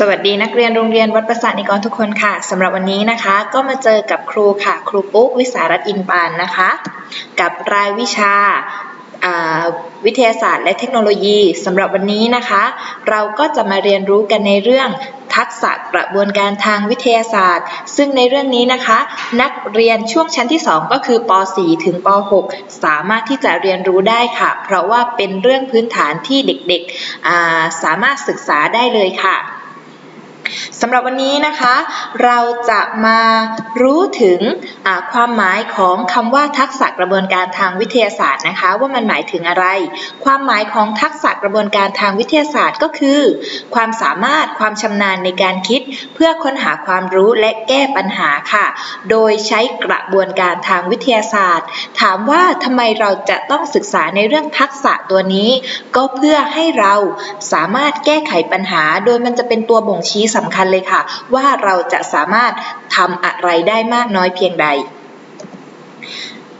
สวัสดีนักเรียนโรงเรียนวัดประสาทนิกรทุกคนค่ะสำหรับวันนี้นะคะ ก็มาเจอกับครูค่ะ ครูปุ๊กวิสารัตอินปานนะคะ กับรายวิชาวิทยาศาสตร์และเทคโนโลยีสำหรับวันนี้นะคะ เราก็จะมาเรียนรู้กันในเรื่องทักษะกระบวนการทางวิทยาศาสตร์ ซึ่งในเรื่องนี้นะคะ นักเรียนช่วงชั้นที่ 2 ก็คือป .4 ถึงป .6 สามารถที่จะเรียนรู้ได้ค่ะ เพราะว่าเป็นเรื่องพื้นฐานที่เด็กๆสามารถศึกษาได้เลยค่ะ สำหรับวันนี้นะคะ เราจะมารู้ถึงความหมายของคำว่าทักษะกระบวนการทางวิทยาศาสตร์นะคะ ว่ามันหมายถึงอะไร ความหมายของทักษะกระบวนการทางวิทยาศาสตร์ก็คือ ความสามารถความชำนาญในการคิด เพื่อค้นหาความรู้และแก้ปัญหาค่ะ โดยใช้กระบวนการทางวิทยาศาสตร์ ถามว่าทำไมเราจะต้องศึกษาในเรื่องทักษะตัวนี้ ก็เพื่อให้เราสามารถแก้ไขปัญหา โดยมันจะเป็นตัวบ่งชี้สำคัญเลยค่ะ ว่าเราจะสามารถทำอะไรได้มากน้อยเพียงใด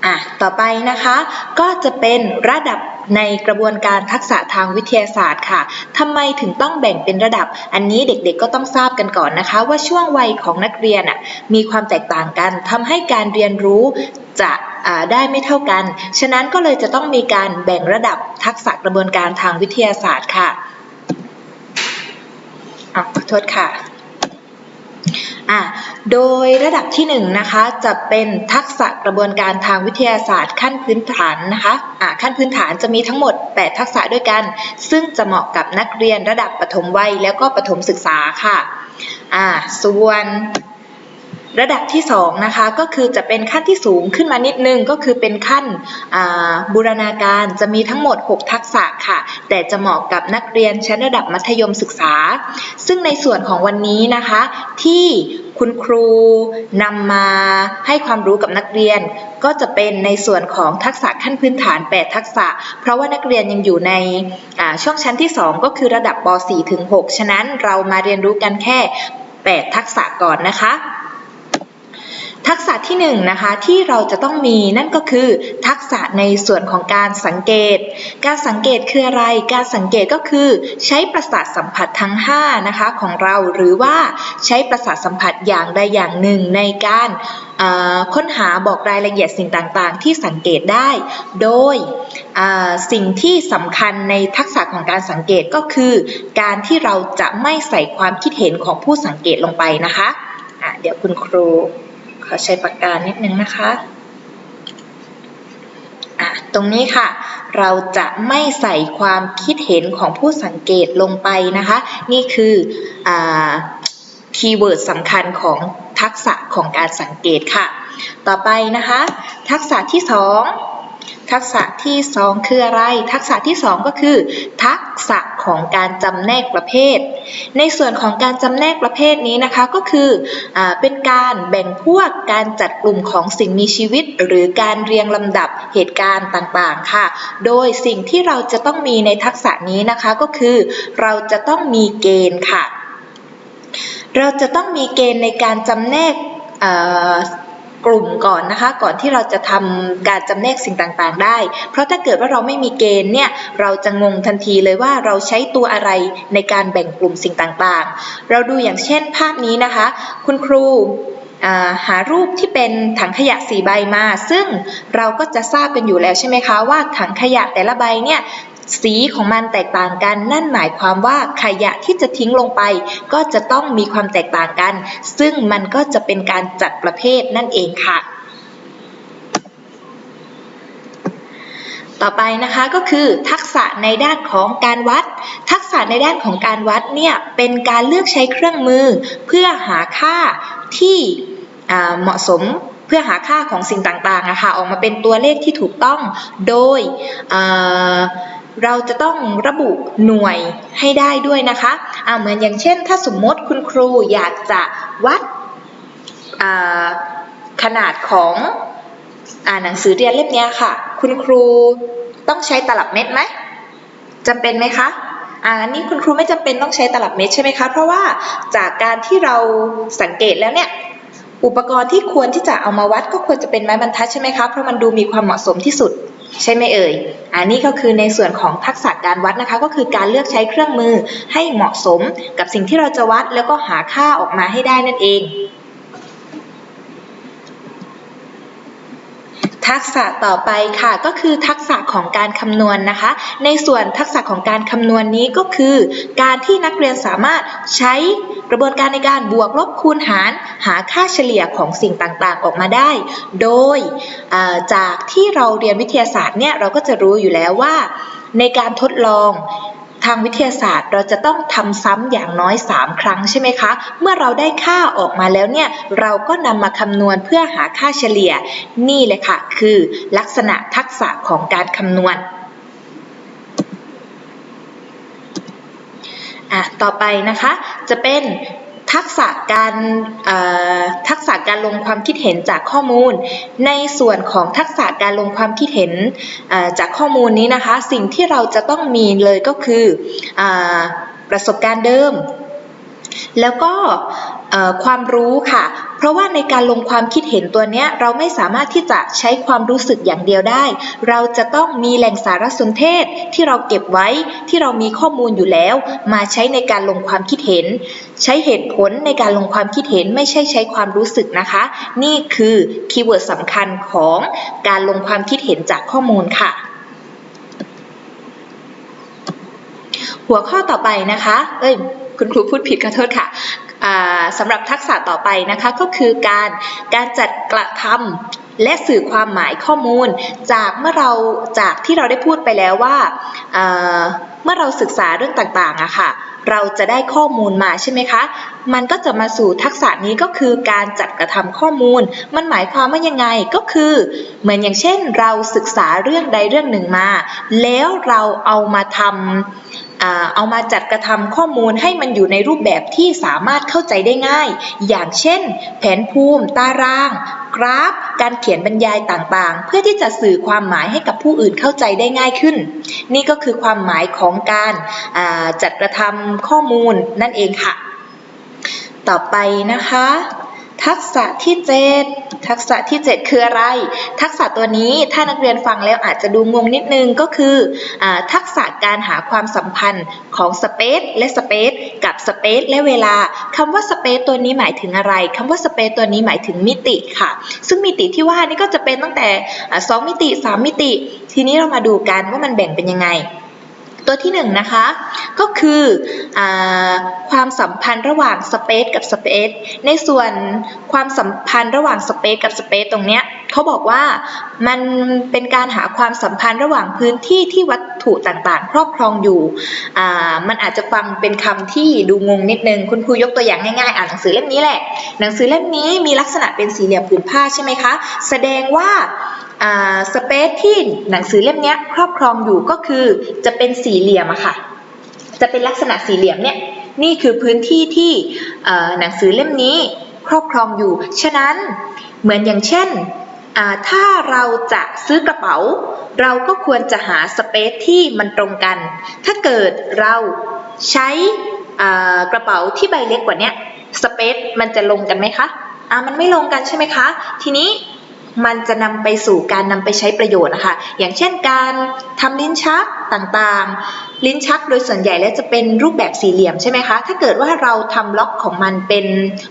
อะต่อไปนะคะก็จะเป็นระดับในกระบวนการทักษะทางวิทยาศาสตร์ค่ะทำไมถึงต้องแบ่งเป็นระดับ อันนี้เด็กๆก็ต้องทราบกันก่อนนะคะ ว่าช่วงวัยของนักเรียนอะมีความแตกต่างกันทำให้การเรียนรู้จะได้ไม่เท่ากัน ฉะนั้นก็เลยจะต้องมีการแบ่งระดับทักษะกระบวนการทางวิทยาศาสตร์ค่ะ อะขอโทษค่ะอะโดยระดับที่1นงนะคะจะเป็นทักษะกระบวนการทางวิทยาศาสตร์ ขั้นพื้นฐานนะคะอะขั้นพื้นฐานจะมีทั้งหมด 8 ทักษะด้วยกัน ซึ่งจะเหมาะกับนักเรียนระดับปฐมวัยแล้วก็ปฐมศึกษาค่ะอะส่วน ระดับที่2นะคะก็คือจะเป็นขั้นที่สูงขึ้นมานิดนึงก็คือเป็นขั้นบูรณาการจะมีทั้งหมด 6 ทักษะค่ะ แต่จะเหมาะกับนักเรียนชั้นระดับมัธยมศึกษา ซึ่งในส่วนของวันนี้นะคะ ที่คุณครูนำมาให้ความรู้กับนักเรียน ก็จะเป็นในส่วนของทักษะขั้นพื้นฐาน 8 ทักษะ เพราะว่านักเรียนยังอยู่ในช่วงชั้นที่ 2 ก็คือระดับป .4 ถึง 6 ฉะนั้นเรามาเรียนรู้กันแค่ 8 ทักษะก่อนนะคะ ทักษะที่1นงนะคะที่เราจะต้องมีนั่นก็คือทักษะในส่วนของการสังเกต การสังเกตคืออะไร การสังเกตก็คือใช้ประสาทสัมผัสทั้ง5นะคะของเราหรือว่าใช้ประสาทสัมผัสอย่างใดอย่างหนึ่งในการค้นหาบอกรายละเอียดสิ่งต่างๆ ที่สังเกตได้ โดยสิ่งที่สำคัญในทักษะของการสังเกตก็คือ การที่เราจะไม่ใส่ความคิดเห็นของผู้สังเกตลงไปนะคะะเดี๋ยวคุณครู ขอใช้ปากกานิดนึงนะคะอะตรงนี้ค่ะ เราจะไม่ใส่ความคิดเห็นของผู้สังเกตลงไปนะคะ นี่คืออคีย์เวิร์ดสำคัญของทักษะของการสังเกตค่ะ ต่อไปนะคะ ทักษะที่สอง ทักษะที่สองคืออะไร ทักษะที่สองก็คือ ทักษะของการจำแนกประเภท ในส่วนของการจำแนกประเภทนี้นะคะก็คืออเป็นการแบ่งพวกการจัดกลุ่มของสิ่งมีชีวิต หรือการเรียงลำดับเหตุการณ์ต่างๆค่ะ โดยสิ่งที่เราจะต้องมีในทักษะนี้นะคะก็คือ เราจะต้องมีเกณฑ์ค่ะ เราจะต้องมีเกณฑ์ในการจำแนก กลุ่มก่อนนะคะ ก่อนที่เราจะทำการจำแนกสิ่งต่างๆ ได้ เพราะถ้าเกิดว่าเราไม่มีเกณฑ์เนี่ยเราจะงงทันทีเลยว่าเราใช้ตัวอะไรในการแบ่งกลุ่มสิ่งต่างๆ เราดูอย่างเช่นภาพนี้นะคะ คุณครูหารูปที่เป็นถังขยะสีใบมา ซึ่งเราก็จะทราบกันอยู่แล้วใช่ไหมคะว่าถังขยะแต่ละใบเนี่ย สีของมันแตกต่างกัน นั่นหมายความว่าขยะที่จะทิ้งลงไป ก็จะต้องมีความแตกต่างกัน ซึ่งมันก็จะเป็นการจัดประเภทนั่นเองค่ะต่อไปนะคะก็คือทักษะในด้านของการวัด ทักษะในด้านของการวัดเนี่ยเป็นการเลือกใช้เครื่องมือ เพื่อหาค่าที่เหมาะสมเพื่อหาค่าของสิ่งต่างๆนะคะออกมาเป็นตัวเลขที่ถูกต้องโดย เราจะต้องระบุหน่วยให้ได้ด้วยนะคะอ่าเหมือนอย่างเช่น ถ้าสมมติคุณครูอยากจะวัดขนาดของอ่าหนังสือเรียนเล่มนี้ค่ะ คุณครูต้องใช้ตลับเม็ดไหมจำเป็นไหมคะอ่าอันนี้คุณครูไม่จำเป็นต้องใช้ตลับเม็ดใช่ไหมคะ เพราะว่าจากการที่เราสังเกตแล้วเนี่ย อุปกรณ์ที่ควรที่จะเอามาวัดก็ควรจะเป็นไม้บรรทัดใช่ไหมคะ เพราะมันดูมีความเหมาะสมที่สุด ใช่ไหมเอ่ย อันนี้ก็คือในส่วนของทักษะการวัดนะคะ ก็คือการเลือกใช้เครื่องมือให้เหมาะสมกับสิ่งที่เราจะวัดแล้วก็หาค่าออกมาให้ได้นั่นเอง ทักษะต่อไปค่ะ ก็คือทักษะของการคำนวณนะคะ ในส่วนทักษะของการคำนวณนี้ก็คือ การที่นักเรียนสามารถใช้กระบวนการในการบวกลบคูณหาร หาค่าเฉลี่ยของสิ่งต่างๆออกมาได้ โดยจากที่เราเรียนวิทยาศาสตร์เนี่ยเราก็จะรู้อยู่แล้วว่า ในการทดลอง ทางวิทยาศาสตร์เราจะต้องทำซ้ำอย่างน้อย 3 ครั้งใช่ไหมคะ เมื่อเราได้ค่าออกมาแล้วเนี่ยเราก็นำมาคำนวณเพื่อหาค่าเฉลี่ย นี่เลยค่ะ คือลักษณะทักษะของการคำนวณอะต่อไปนะคะจะเป็น ทักษะการทักษะการลงความคิดเห็นจากข้อมูล ในส่วนของทักษะการลงความคิดเห็นจากข้อมูลนี้นะคะ สิ่งที่เราจะต้องมีเลยก็คืออประสบการณ์เดิม แล้วก็ ความรู้ค่ะ เพราะว่าในการลงความคิดเห็นตัวเนี้ยเราไม่สามารถที่จะใช้ความรู้สึกอย่างเดียวได้ เราจะต้องมีแหล่งสารสนเทศที่เราเก็บไว้ที่เรามีข้อมูลอยู่แล้ว มาใช้ในการลงความคิดเห็น ใช้เหตุผลในการลงความคิดเห็นไม่ใช่ใช้ความรู้สึกนะคะ นี่คือคีย์เวิร์ดสำคัญของการลงความคิดเห็นจากข้อมูลค่ะหัวข้อต่อไปนะคะ เอ้ย คุณครูพูดผิดขอโทษค่ะ สำหรับทักษะต่อไปนะคะก็คือการการจัดกระทำและสื่อความหมายข้อมูล จากเมื่อเราจากที่เราได้พูดไปแล้วว่าา มื่อเราศึกษาเรื่องต่างๆอะค่ะ เราจะได้ข้อมูลมาใช่ไหมคะ มันก็จะมาสู่ทักษะนี้ก็คือการจัดกระทำข้อมูล มันหมายความว่ายังไงก็คือ เหมือนอย่างเช่น เราศึกษาเรื่องใดเรื่องหนึ่งมา แล้วเราเอามาทำอ่าเอามาจัดกระทำข้อมูลให้มันอยู่ในรูปแบบที่สามารถเข้าใจได้ง่าย อย่างเช่น แผนภูมิ ตาราง กราฟ การเขียนบรรยายต่างๆ เพื่อที่จะสื่อความหมายให้กับผู้อื่นเข้าใจได้ง่ายขึ้น นี่ก็คือความหมายของการาจัดกระทำข้อมูลนั่นเองค่ะ ต่อไปนะคะ ทักษะที่ 7 ทักษะที่ 7 คืออะไร ทักษะตัวนี้ถ้านักเรียนฟังแล้วอาจจะดูงงนิดนึงก็คืออทักษะการหาความสัมพันธ์ของสเปซและสเปซกับสเปซและเวลาคำว่าสเปซตัวนี้หมายถึงอะไรคำว่าสเปซตัวนี้หมายถึงมิติค่ะ ซึ่งมิติที่ว่านี่ก็จะเป็นตั้งแต่อ่าสองมิติ 3 มิติ ทีนี้เรามาดูกันว่ามันแบ่งเป็นยังไง ตัวที่หนึ่งนะคะก็คืออความสัมพันธ์ระหว่างสเปซกับสเปซในส่วนความสัมพันธ์ระหว่างสเปซกับสเปซตรงเนี้ยเขาบอกว่ามันเป็นการหาความสัมพันธ์ระหว่างพื้นที่ที่วัด ถุต่างๆ ครอบครองอยู่ มันอาจจะฟังเป็นคำที่ดูงงนิดนึง คุณครูยกตัวอย่างง่ายๆ อ่านหนังสือเล่มนี้แหละ หนังสือเล่มนี้มีลักษณะเป็นสี่เหลี่ยมผืนผ้าใช่ไหมคะ แสดงว่าสเปซที่หนังสือเล่มนี้ครอบครองอยู่ก็คือจะเป็นสี่เหลี่ยมอะค่ะ จะเป็นลักษณะสี่เหลี่ยมเนี่ย นี่คือพื้นที่ที่หนังสือเล่มนี้ครอบครองอยู่ ฉะนั้นเหมือนอย่างเช่น ถ้าเราจะซื้อกระเป๋า เราก็ควรจะหาสเปซที่มันตรงกัน ถ้าเกิดเราใช้กระเป๋าที่ใบเล็กกว่านี้สเปซมันจะลงกันไหมคะอ่ามันไม่ลงกันใช่ไหมคะ ทีนี้มันจะนำไปสู่การนำไปใช้ประโยชน์นะคะ อย่างเช่นการทำลิ้นชักต่างๆ ลิ้นชักโดยส่วนใหญ่แล้วจะเป็นรูปแบบสี่เหลี่ยมใช่ไหมคะ ถ้าเกิดว่าเราทำล็อกของมันเป็น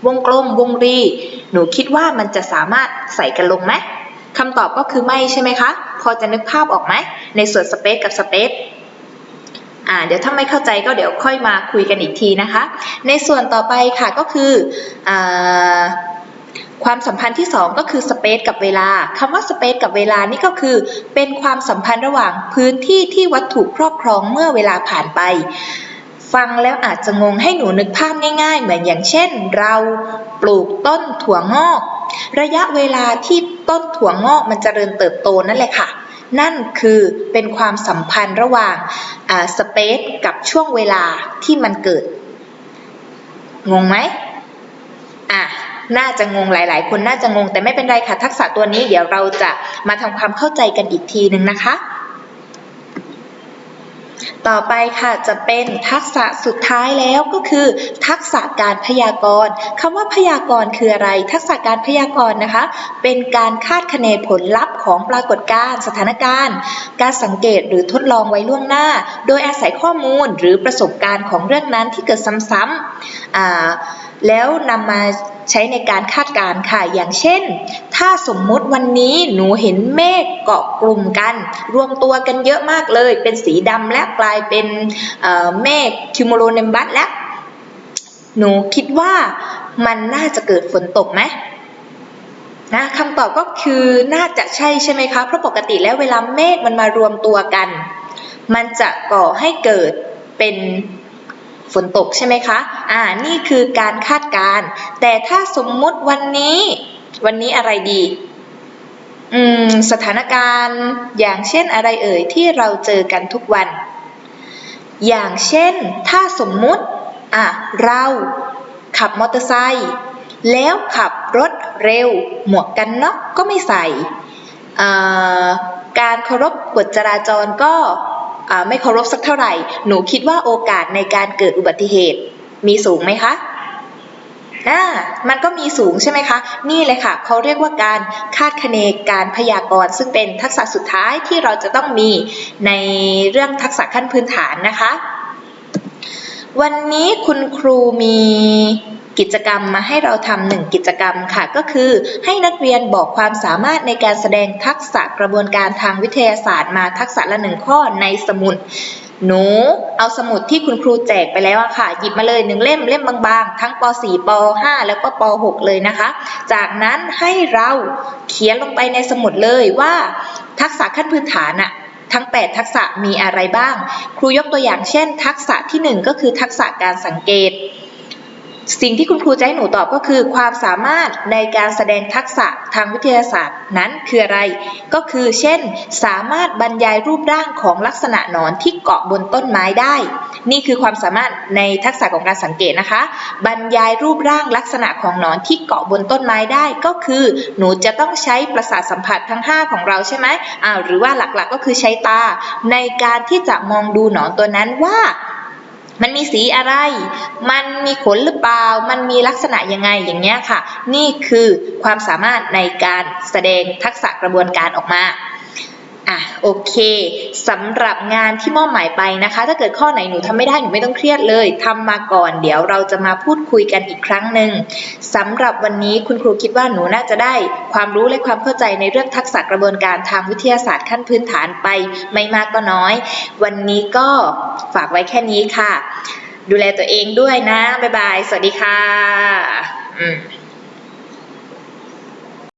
วงกลมวงรี หนูคิดว่ามันจะสามารถใส่กันลงไหม คำตอบก็คือไม่ใช่ไหมคะ พอจะนึกภาพออกไหม ในส่วนสเปซกับสเปซอ่าเดี๋ยวถ้าไม่เข้าใจก็เดี๋ยวค่อยมาคุยกันอีกทีนะคะ ในส่วนต่อไปค่ะก็คืออความสัมพันธ์ที่ 2 ก็คือสเปซกับเวลาคำว่าสเปซกับเวลานี่ก็คือ เป็นความสัมพันธ์ระหว่างพื้นที่ที่วัตถุครอบครองเมื่อเวลาผ่านไป ฟังแล้วอาจจะงงให้หนูนึกภาพง่าย ๆ เหมือนอย่างเช่น เราปลูกต้นถั่วงอก ระยะเวลาที่ ต้นถั่วงอกมันจเจริญเติบโตนั่นแหละค่ะ นั่นคือเป็นความสัมพันธ์ระหว่างสเปซกับช่วงเวลาที่มันเกิด งงไหมอะน่าจะงงหลาย ๆ คนน่าจะงงแต่ไม่เป็นไรค่ะ ทักษะตัวนี้เดี๋ยวเราจะมาทำความเข้าใจกันอีกทีหนึ่งนะคะ ต่อไปค่ะจะเป็นทักษะสุดท้ายแล้วก็คือ ทักษะการพยากรณ์คำว่าพยากรณ์คืออะไร ทักษะการพยากรณ์นะคะ เป็นการคาดคะเนผลลัพธ์ของปรากฏการณ์สถานการณ์ การสังเกตหรือทดลองไว้ล่วงหน้า โดยอาศัยข้อมูลหรือประสบการณ์ของเรื่องนั้นที่เกิดซ้ำๆแล้วนำมา ใช้ในการคาดการณ์ค่ะ อย่างเช่น ถ้าสมมุติวันนี้หนูเห็นเมฆเกาะกลุ่มกัน รวมตัวกันเยอะมากเลย เป็นสีดำและกลายเป็นเเมฆคิวโมโลเนมบัสแล้ว หนูคิดว่ามันน่าจะเกิดฝนตกไหมนะคำตอบก็คือน่าจะใช่ใช่ไหมคะ เพราะปกติแล้วเวลาเมฆมันมารวมตัวกัน มันจะก่อให้เกิดเป็น ฝนตกใช่ไหมคะ อ่า นี่คือการคาดการณ์แต่ถ้าสมมุติวันนี้ วันนี้อะไรดี อืม สถานการณ์อย่างเช่นอะไรเอ่ยที่เราเจอกันทุกวัน อย่างเช่น ถ้าสมมุติ อะ เราขับมอเตอร์ไซค์แล้วขับรถเร็ว หมวกกันน็อกก็ไม่ใส่อ่าการเคารพกฎจราจรก็ ไม่เคารพสักเท่าไหร่ หนูคิดว่าโอกาสในการเกิดอุบัติเหตุ มีสูงไหมคะอ่ามันก็มีสูงใช่ไหมคะ นี่เลยค่ะเขาเรียกว่าการคาดคะเนการพยากรณ์ ซึ่งเป็นทักษะสุดท้ายที่เราจะต้องมีในเรื่องทักษะขั้นพื้นฐานนะคะ วันนี้คุณครูมี กิจกรรมมาให้เราทำหนึ่งกิจกรรมค่ะ ก็คือให้นักเรียนบอกความสามารถในการแสดงทักษะกระบวนการทางวิทยาศาสตร์มาทักษะละหนึ่งข้อในสมุดหนูเอาสมุดที่คุณครูแจกไปแล้วอะค่ะ หยิบมาเลยหนึ่งเล่มเล่มบางๆ ทั้งป .4 ป .5 แล้วก็ป .6 เลยนะคะ จากนั้นให้เราเขียนลงไปในสมุดเลยว่าทักษะขั้นพื้นฐานอะทั้ง 8 ทักษะมีอะไรบ้าง ครูยกตัวอย่างเช่น ทักษะทีหนึ่1 ก็คือทักษะการสังเกต สิ่งที่คุณครูจะให้หนูตอบก็คือ ความสามารถในการแสดงทักษะทางวิทยาศาสตร์นั้นคืออะไร ก็คือเช่น สามารถบรรยายรูปร่างของลักษณะหนอนที่เกาะบนต้นไม้ได้ นี่คือความสามารถในทักษะของการสังเกตนะคะ บรรยายรูปร่างลักษณะของหนอนที่เกาะบนต้นไม้ได้ก็คือ หนูจะต้องใช้ประสาทสัมผัสทั้ง 5 ของเราใช่ไหมอ้าวหรือว่าหลักๆก็คือใช้ตา ในการที่จะมองดูหนอนตัวนั้นว่า มันมีสีอะไร มันมีขนหรือเปล่า มันมีลักษณะยังไงอย่างเงี้ยค่ะ นี่คือความสามารถในการแสดงทักษะกระบวนการออกมา อะโอเคสำหรับงานที่มอบหมายไปนะคะ ถ้าเกิดข้อไหนหนูทำไม่ได้หนูไม่ต้องเครียดเลยทำมาก่อน เดี๋ยวเราจะมาพูดคุยกันอีกครั้งหนึ่งสำหรับวันนี้คุณครูคิดว่าหนูน่าจะได้ ความรู้และความเข้าใจในเรื่องทักษะกระบวนการทางวิทยาศาสตร์ขั้นพื้นฐานไปไม่มากก็น้อย วันนี้ก็ฝากไว้แค่นี้ค่ะ ดูแลตัวเองด้วยนะบ๊ายบาย สวัสดีค่ะอืม